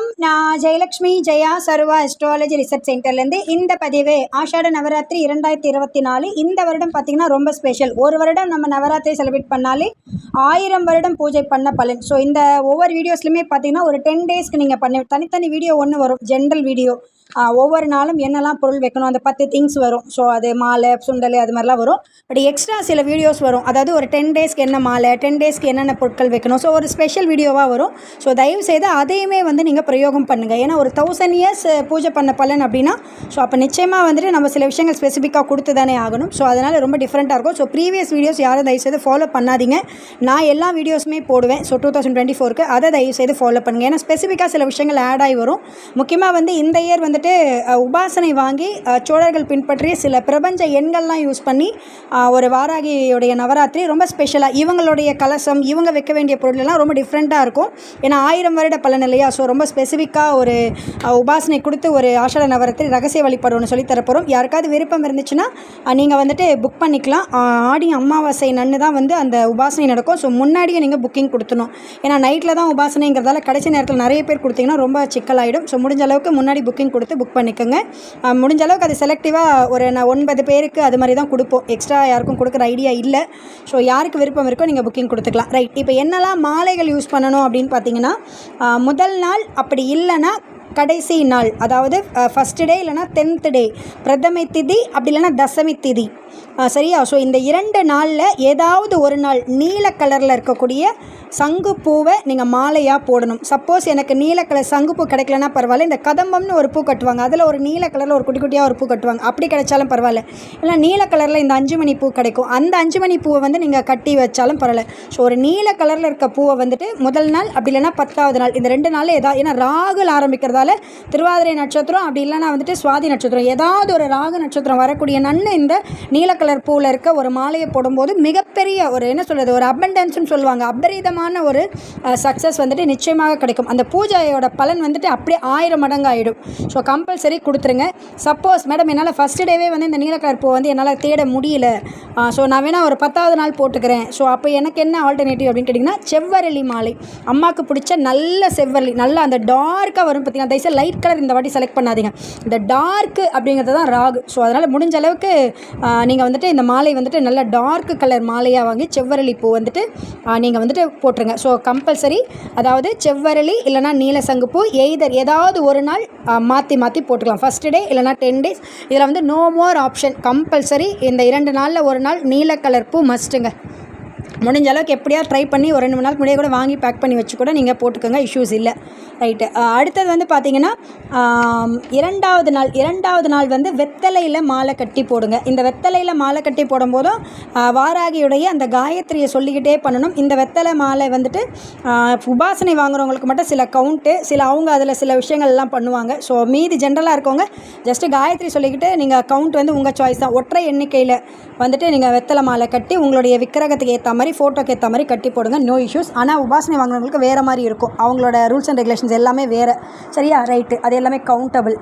வணக்கம். நான் Jayalakshmi Jaya Sarva astrology research சென்டர்லேருந்து இந்த பதிவு ஆஷாட நவராத்திரி இரண்டாயிரத்தி இருபத்தி நாலு இந்த வருடம் பார்த்திங்கன்னா ரொம்ப ஸ்பெஷல் ஒரு வருடம் நம்ம நவராத்திரி செலிப்ரேட் பண்ணாலே ஆயிரம் வருடம் பூஜை பண்ண பலன். ஸோ இந்த ஒவ்வொரு வீடியோஸ்லையுமே பார்த்தீங்கன்னா ஒரு டென் டேஸ்க்கு நீங்கள் பண்ண தனித்தனி வீடியோ ஒன்று வரும் ஜென்ரல் வீடியோ ஒவ்வொரு நாளும் என்னெல்லாம் பொருள் வைக்கணும்? அந்த பத்து திங்ஸ் வரும். ஸோ அது மாலை சுண்டல் அது மாதிரிலாம் வரும். பட் எக்ஸ்ட்ரா சில வீடியோஸ் வரும். அதாவது ஒரு டென் டேஸ்க்கு என்ன மாலை டென் டேஸ்க்கு என்னென்ன பொருட்கள் வைக்கணும்? ஸோ ஒரு ஸ்பெஷல் வீடியோவாக வரும். ஸோ தயவு செய்து அதையுமே வந்து நீங்கள் பிரயோகம் பண்ணுங்கள் ஏன்னா ஒரு தௌசண்ட் இயர்ஸ் பூஜை பண்ண பலன் அப்படின்னா ஸோ அப்போ நிச்சயமாக வந்துட்டு நம்ம சில விஷயங்கள் ஸ்பெசிஃபிக்காக கொடுத்து தானே ஆகணும். ஸோ அதனால் ரொம்ப டிஃப்ரெண்ட்டாக இருக்கும். ஸோ ப்ரீவியஸ் வீடியோஸ் யாரும் தயவு செய்து ஃபாலோ பண்ணாதீங்க. நான் எல்லா வீடியோஸுமே போடுவேன். ஸோ டூ தௌசண்ட் டுவெண்ட்டி ஃபோருக்கு அதை தயவு செய்து ஃபாலோ பண்ணுங்கள் ஏன்னா ஸ்பெசிஃபிக்காக சில விஷயங்கள் ஆட் ஆகி வரும். முக்கியமாக வந்து இந்த இயர் வந்து வந்துட்டு உபாசனை வாங்கி சோழர்கள் பின்பற்றிய சில பிரபஞ்ச எண்கள்லாம் யூஸ் பண்ணி ஒரு வாராகியுடைய நவராத்திரி ரொம்ப ஸ்பெஷலாக இவங்களுடைய கலசம் இவங்க வைக்க வேண்டிய பொருளெல்லாம் ரொம்ப டிஃப்ரெண்ட்டாக இருக்கும். ஏன்னா ஆயிரம் வருட பலன் இல்லையா ஸோ ரொம்ப ஸ்பெசிஃபிக்காக ஒரு உபாசனை கொடுத்து ஒரு ஆஷாட நவராத்திரி ரகசிய வழிபாடு ஒன்று சொல்லி தரப்போகிறோம் யாருக்காவது விருப்பம் இருந்துச்சுன்னா நீங்கள் வந்துட்டு புக் பண்ணிக்கலாம். ஆடி அமாவாசை நன்னு தான் வந்து அந்த உபாசனை நடக்கும். ஸோ முன்னாடியே நீங்கள் புக்கிங் கொடுத்துணும் ஏன்னா நைட்டில் தான் உபாசனைங்கிறதால கடைசி நேரத்தில் நிறைய பேர் கொடுத்தீங்கன்னா ரொம்ப சிக்கலாயிடும். ஸோ முடிஞ்ச அளவுக்கு முன்னாடி புக்கிங் கொடுத்து புக் பண்ணிக்கோங்க. முடிஞ்ச அளவுக்கு அது செலக்டிவாக ஒரு நான் ஒன்பது பேருக்கு அது மாதிரி தான் கொடுப்போம். எக்ஸ்ட்ரா யாருக்கும் கொடுக்குற ஐடியா இல்லை. ஸோ யாருக்கு விருப்பம் இருக்கோ நீங்கள் புக்கிங் கொடுத்துக்கலாம். ரைட் இப்போ என்னெல்லாம் மாலைகள் யூஸ் பண்ணணும் அப்படின்னு பார்த்தீங்கன்னா முதல் நாள் அப்படி இல்லைன்னா கடைசி நாள். அதாவது ஃபஸ்ட்டு டே இல்லைன்னா டென்த்து டே பிரதமை திதி அப்படி இல்லைன்னா தசமி திதி. சரியா? ஸோ இந்த இரண்டு நாளில் ஏதாவது ஒரு நாள் நீல கலரில் இருக்கக்கூடிய சங்கு பூவை நீங்கள் மாலையாக போடணும். சப்போஸ் எனக்கு நீல கலர் சங்கு பூ கிடைக்கலனா பரவாயில்ல இந்த கதம்பம்னு ஒரு பூ கட்டுவாங்க. அதில் ஒரு நீல கலரில் ஒரு குட்டி குட்டியாக ஒரு பூ கட்டுவாங்க. அப்படி கிடைச்சாலும் பரவாயில்ல. இல்லை நீல கலரில் இந்த அஞ்சு மணி பூ கிடைக்கும். அந்த அஞ்சு மணி பூவை வந்து நீங்கள் கட்டி வச்சாலும் பரவாயில்ல. ஸோ ஒரு நீல கலரில் இருக்க பூவை வந்துட்டு முதல் நாள் அப்படி இல்லைன்னா பத்தாவது நாள். இந்த ரெண்டு நாளில் ஏதாவது ஏன்னா ராகுல் ஆரம்பிக்கிறதால திருவாதிரை நட்சத்திரம் அப்படி இல்லைன்னா வந்துட்டு சுவாதி நட்சத்திரம். ஏதாவது ஒரு ராகு நட்சத்திரம் வரக்கூடிய நன்னு இந்த நீல கலர் பூவில் இருக்க ஒரு மாலையை போடும்போது மிகப்பெரிய ஒரு என்ன சொல்கிறது ஒரு அபண்டன்ஸ்னு சொல்லுவாங்க. அபரிதமான ஒரு சக்ஸஸ் வந்துட்டு நிச்சயமாக கிடைக்கும். அந்த பூஜையோட பலன் வந்துட்டு அப்படியே ஆயிரம் மடங்கு ஆகிடும் ஸோ கம்பல்சரி கொடுத்துருங்க. சப்போஸ் மேடம் என்னால் ஃபஸ்ட் டேவே வந்து இந்த நீல கலர் பூ வந்து என்னால் தேட முடியல. ஸோ நான் வேணால் ஒரு பத்தாவது நாள் போட்டுக்கிறேன். ஸோ அப்போ எனக்கு என்ன ஆல்டர்னேட்டிவ் அப்படின்னு கேட்டிங்கன்னா செவ்வரளி மாலை. அம்மாவுக்கு பிடிச்ச நல்ல செவ்வரளி நல்லா அந்த டார்க்காக வரும் பார்த்தீங்கன்னா தயவுசெய்து லைட் கலர் இந்த வாட்டி செலக்ட் பண்ணாதீங்க. இந்த டார்க்கு அப்படிங்கிறது தான் ராகு. ஸோ அதனால் முடிஞ்ச அளவுக்கு நீங்கள் வந்துட்டு இந்த மாலை வந்துட்டு நல்ல டார்க் கலர் மாலையாக வாங்கி செவ்வரளி பூ வந்துட்டு நீங்கள் வந்துட்டு போட்டுருங்க. ஸோ கம்பல்சரி அதாவது செவ்வரளி இல்லைனா நீல சங்குப்பூ எய்தர் ஏதாவது ஒரு நாள் மாற்றி மாற்றி போட்டுக்கலாம். ஃபஸ்ட் டே இல்லைனா டென் டேஸ் இதில் வந்து நோ மோர் ஆப்ஷன் கம்பல்சரி இந்த இரண்டு நாளில் ஒரு நாள் நீல கலர் பூ மஸ்ட்டுங்க முடிஞ்ச அளவுக்கு எப்படியா ட்ரை பண்ணி ஒரு ரெண்டு மணி நாள் முன்னாடியே கூட வாங்கி பேக் பண்ணி வச்சு கூட நீங்கள் போட்டுக்கோங்க இஷ்யூஸ் இல்லை. ரைட்டு அடுத்தது வந்து பார்த்தீங்கன்னா இரண்டாவது நாள் இரண்டாவது நாள் வந்து வெத்தலையில் மாலை கட்டி போடுங்க. இந்த வெத்தலையில் மாலை கட்டி போடும்போதும் வாராகியுடைய அந்த காயத்ரியை சொல்லிக்கிட்டே பண்ணணும். இந்த வெத்தலை மாலை வந்துட்டு உபாசனை வாங்குறவங்களுக்கு மட்டும் சில கவுண்ட்டு சில அவங்க அதில் சில விஷயங்கள்லாம் பண்ணுவாங்க. ஸோ மீதி ஜென்ரலாக இருக்கவங்க ஜஸ்ட்டு காயத்ரி சொல்லிக்கிட்டு நீங்கள் கவுண்ட் வந்து உங்கள் சாய்ஸ் தான். ஒற்றை எண்ணிக்கையில் வந்துட்டு நீங்கள் வெத்தலை மாலை கட்டி உங்களுடைய விக்கிரகத்துக்கு ஏற்ற மாதிரி ஃபோட்டோக்கு ஏற்ற மாதிரி கட்டி போடுங்க. நோ இஷ்யூஸ் ஆனால் உபாசனை வாங்கினவங்களுக்கு வேறு மாதிரி இருக்கும். அவங்களோட ரூல்ஸ் அண்ட் ரெகுலேஷன்ஸ் எல்லாமே வேறு. சரியா? ரைட்டு அது எல்லாமே கவுண்டபிள்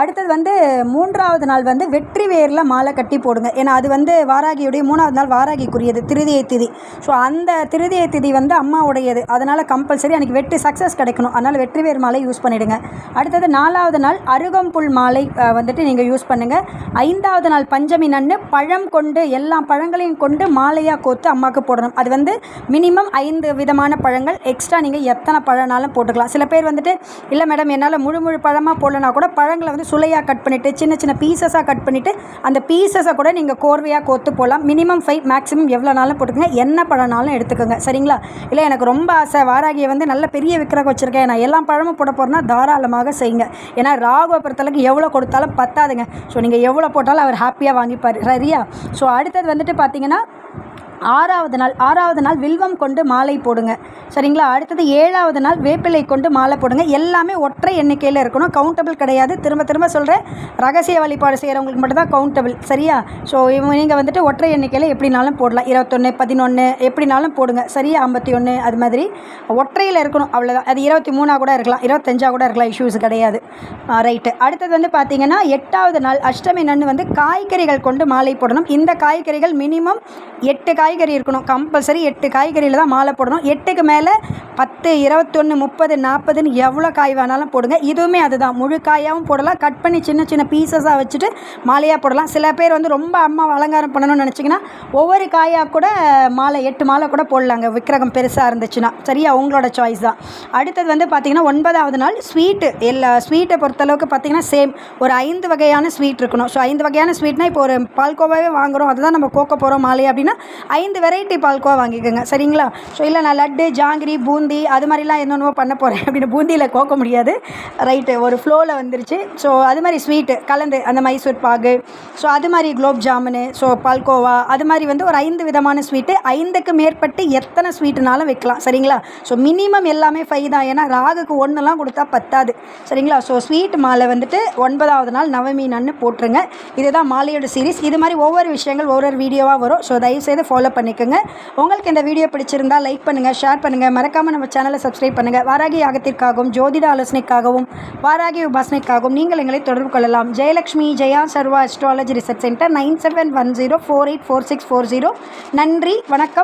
அடுத்தது வந்து மூன்றாவது நாள் வந்து வெற்றி வேரில் மாலை கட்டி போடுங்க. ஏன்னா அது வந்து வாராகியுடைய மூணாவது நாள் வாராகிக்குரியது. திருதியை திதி. ஸோ அந்த திருதியை திதி வந்து அம்மாவுடையது. அதனால் கம்பல்சரி அன்றைக்கி வெற்றி சக்ஸஸ் கிடைக்கணும். அதனால் வெற்றி வேர் மாலை யூஸ் பண்ணிவிடுங்க அடுத்தது நாலாவது நாள் அருகம்புல் மாலை வந்துட்டு நீங்கள் யூஸ் பண்ணுங்கள் ஐந்தாவது நாள் பஞ்சமி நன்னு பழம் கொண்டு எல்லா பழங்களையும் கொண்டு மாலையாக கோத்து அம்மாவுக்கு போடணும். அது வந்து மினிமம் ஐந்து விதமான பழங்கள். எக்ஸ்ட்ரா நீங்கள் எத்தனை பழம்னாலும் போட்டுக்கலாம். சில பேர் வந்துட்டு இல்லை மேடம் என்னால் முழு முழு பழமாக போடலனா கூட பழங்களை வந்து சுளையாக கட் பண்ணிவிட்டு சின்ன சின்ன பீசஸாக கட் பண்ணிவிட்டு அந்த பீசஸை கூட நீங்கள் கோர்வையாக கோத்து போகலாம் மினிமம் ஃபைவ் மேக்ஸிமம் எவ்வளோனாலும் போட்டுக்கோங்க. என்ன பழம்னாலும் எடுத்துக்கோங்க. சரிங்களா? இல்லை எனக்கு ரொம்ப ஆசை. வாராகியை வந்து நல்ல பெரிய விக்கிரகம் வச்சுருக்கேன். நான் எல்லா பழமும் போட போகிறேன்னா தாராளமாக செய்யுங்க. ஏன்னா ராகுவை பொறுத்தளவுக்கு எவ்வளோ கொடுத்தாலும் பத்தாதுங்க. ஸோ நீங்கள் எவ்வளோ போட்டாலும் அவர் ஹாப்பியாக வாங்கிப்பார். சரியா? ஸோ அடுத்தது வந்துட்டு பார்த்தீங்கன்னா ஆறாவது நாள் ஆறாவது நாள் வில்வம் கொண்டு மாலை போடுங்க. சரிங்களா? அடுத்தது ஏழாவது நாள் வேப்பிலை கொண்டு மாலை போடுங்க. எல்லாமே ஒற்றை எண்ணிக்கையில் இருக்கணும். கவுண்டபிள் கிடையாது. திரும்ப திரும்ப சொல்கிறேன் ரகசிய வழிபாடு செய்கிறவங்களுக்கு மட்டும்தான் கவுண்டபிள் சரியா? ஸோ நீங்கள் வந்துட்டு ஒற்றை எண்ணிக்கையில் எப்படினாலும் போடலாம். இருபத்தொன்று பதினொன்று எப்படினாலும் போடுங்க. சரியா? ஐம்பத்தி ஒன்று அது மாதிரி. ஒற்றையில் இருக்கணும். அவ்வளோதான் அது இருபத்தி மூணாக கூட இருக்கலாம். இருபத்தஞ்சா கூட இருக்கலாம். இஷ்யூஸ் கிடையாது. ரைட்டு அடுத்தது வந்து பார்த்தீங்கன்னா எட்டாவது நாள் அஷ்டமி நன்னு வந்து காய்கறிகள் கொண்டு மாலை போடணும். இந்த காய்கறிகள் மினிமம் எட்டு காய் காய்கறி இருக்கணும். கம்பல்சரி எட்டு காய்கறியில் தான் மாலை போடணும். எட்டுக்கு மேலே பத்து இருபத்தொன்று முப்பது நாற்பதுன்னு எவ்வளோ காய் வேணாலும் போடுங்க. இதுவுமே அதுதான். முழு காயாகவும் போடலாம். கட் பண்ணி சின்ன சின்ன பீசஸாக வச்சுட்டு மாலையாக போடலாம். சில பேர் வந்து ரொம்ப அம்மா அலங்காரம் பண்ணணும்னு நினச்சிங்கன்னா ஒவ்வொரு காயாக கூட மாலை எட்டு மாலை கூட போடலாங்க. விக்கிரகம் பெருசாக இருந்துச்சுன்னா. சரியா? உங்களோட சாய்ஸ் தான். அடுத்தது வந்து பார்த்திங்கன்னா ஒன்பதாவது நாள் ஸ்வீட்டு எல்லா ஸ்வீட்டை பொறுத்தளவுக்கு பார்த்திங்கன்னா சேம் ஒரு ஐந்து வகையான ஸ்வீட் இருக்கணும். ஸோ ஐந்து வகையான ஸ்வீட்னால் இப்போ ஒரு பால்கோவாவே வாங்குகிறோம் அதுதான் நம்ம கோக்க போகிறோம் மாலை அப்படின்னா ஐந்து வெரைட்டி பால்கோவா வாங்கிக்கோங்க. சரிங்களா? ஸோ இல்லை நான் லட்டு ஜாங்கிரி பூந்தி அது மாதிரிலாம் என்னென்னவோ பண்ண போகிறேன் அப்படின்னு பூந்தியில் கோக்க முடியாது. ரைட்டு ஒரு ஃப்ளோவில் வந்துருச்சு. ஸோ அது மாதிரி ஸ்வீட்டு கலந்து அந்த மைசூர் பாகு. ஸோ அது மாதிரி குலோப் ஜாமுனு ஸோ பால்கோவா அது மாதிரி வந்து ஒரு ஐந்து விதமான ஸ்வீட்டு ஐந்துக்கு மேற்பட்டு எத்தனை ஸ்வீட்டுனாலும் வைக்கலாம். சரிங்களா? ஸோ மினிமம் எல்லாமே ஃபைவ் தான். ஏன்னா ராகுக்கு ஒன்றுலாம் கொடுத்தா பத்தாது. சரிங்களா? ஸோ ஸ்வீட் மாலை வந்துட்டு ஒன்பதாவது நாள் நவமீனான்னு போட்டுருங்க. இதுதான் மாலையோட சீரீஸ் இது மாதிரி ஒவ்வொரு விஷயங்கள் ஒவ்வொரு வீடியோவாக வரும். ஸோ தயவுசெய்து ஃபாலோ பண்ணிக்கோங்க. உங்களுக்கு இந்த வீடியோ பிடிச்சிருந்தா லைக் பண்ணுங்கள் ஷேர் பண்ணுங்கள் மறக்காமல் நம்ம சேனலை சப்ஸ்கிரைப் பண்ணுங்கள் வாராகி யாகத்திற்காகவும் ஜோதிட ஆலோசனைக்காகவும் வாராகி உபாசனைக்காகவும் நீங்கள் எங்களை தொடர்பு கொள்ளலாம். Jayalakshmi Jaya Sarva astrology research centre nine seven one zero four eight four six four zero. நன்றி வணக்கம்.